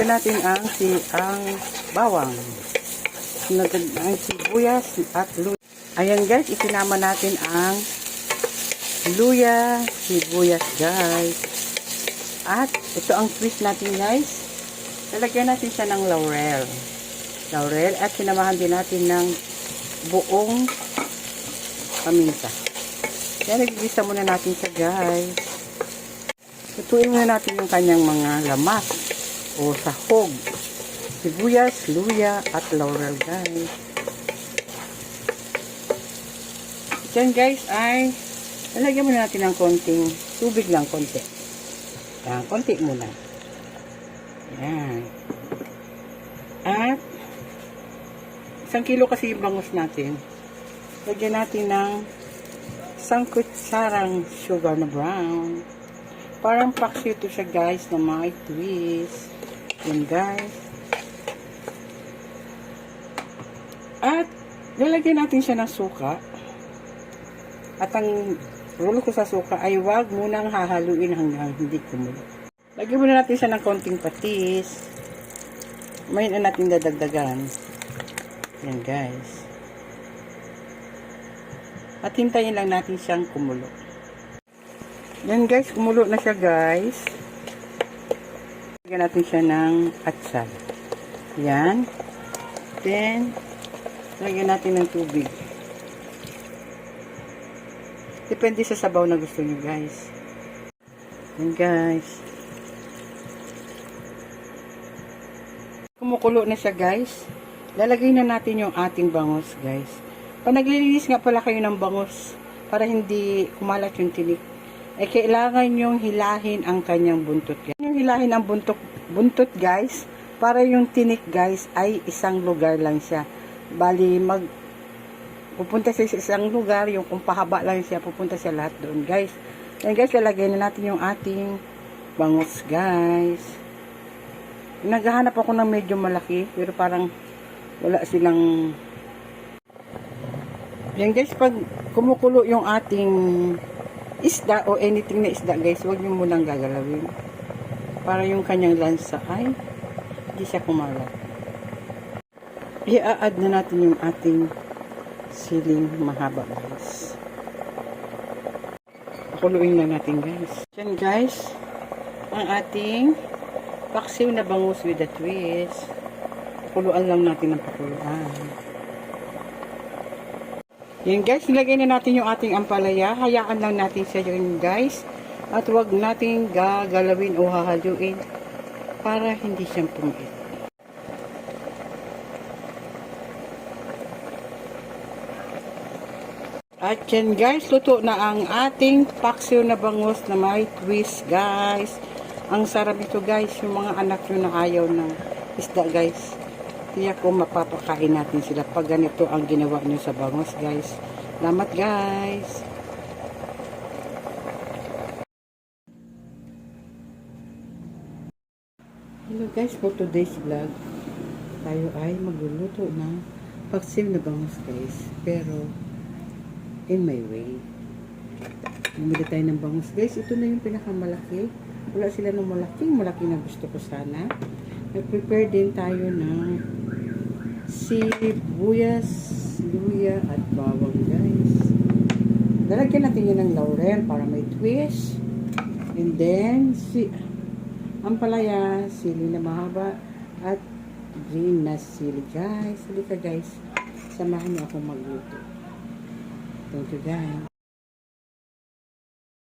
Lagyan natin ang si ang bawang. Sunod ang sibuyas at luya. Ayan guys, isinama natin ang luya, sibuyas guys. At ito ang twist natin guys. Lalagyan natin siya ng laurel. Laurel at sinamahan din natin ng buong paminta. Kaya nagigisa muna natin siya guys. Lutuin muna natin yung kanyang mga lamas o sahog. Sibuyas, luya at laurel guys. Diyan guys ay lalagyan muna natin ng konting tubig lang konti. Yan, konti muna. Yan. At isang kilo kasi yung bangus natin. Lagyan natin ng isang kutsarang sugar na brown. Parang paksiw to siya guys na may twist. Yan guys. At lalagyan natin siya ng suka. At ang rulo ko sa suka ay wag munang hahaluin hanggang hindi kumulo. Lagyan muna natin siya ng konting patis. May na natin dadagdagan. Yan guys. At hintayin lang natin siyang kumulo. Yan guys, kumulo na siya guys. Lagyan natin siya ng atsal. Yan. Then, lagyan natin ng tubig. Depende sa sabaw na gusto niyo guys. Yan guys. Kumukulo na siya guys. Lalagay na natin yung ating bangus guys. Pag naglilinis nga pala kayo ng bangus para hindi kumalat yung tinik, eh kailangan yung hilahin ang kanyang buntot. Yung hilahin ang buntot, buntot guys, para yung tinik guys ay isang lugar lang siya. Bali mag pupunta siya sa isang lugar, yung kung pahaba lang siya, pupunta siya lahat doon, guys. Yan, guys, lalagay na natin yung ating bangus, guys. Naghahanap ako ng medyo malaki, pero parang wala silang... Yan, guys, pag kumukulo yung ating isda o anything na isda, guys, huwag nyo munang gagalawin. Para yung kanyang lansa ay hindi siya kumalat. I-add na natin yung ating siling mahaba guys. Pakuluin lang natin guys. Yan guys, ang ating paksiw na bangus with a twist. Pakuluan lang natin ng pakuluan. Yan guys, nilagay na natin yung ating ampalaya. Hayaan lang natin siya yun guys. At huwag nating gagalawin o hahaluin para hindi siyang pumit. At yan guys, luto na ang ating paksiw na bangus na may twist guys. Ang sarap ito guys, yung mga anak nyo na ayaw ng isda guys. Tiyak ko mapapakain natin sila pag ganito ang ginawa nyo sa bangus guys. Salamat guys. Hello guys, for today's vlog, tayo ay magluluto ng paksiw na bangus guys. Pero, in my way. Bumili tayo ng bangus. Guys, ito na yung pinakamalaki. Wala sila ng malaking malaki na gusto ko sana. Nag-prepare din tayo ng sibuyas, luya, at bawang guys. Lalagyan natin yun ng laurel para may twist. And then, si ampalaya, sili na mahaba, at green na sili guys. Halika guys, samahan niyo ako magluto. Thank you guys.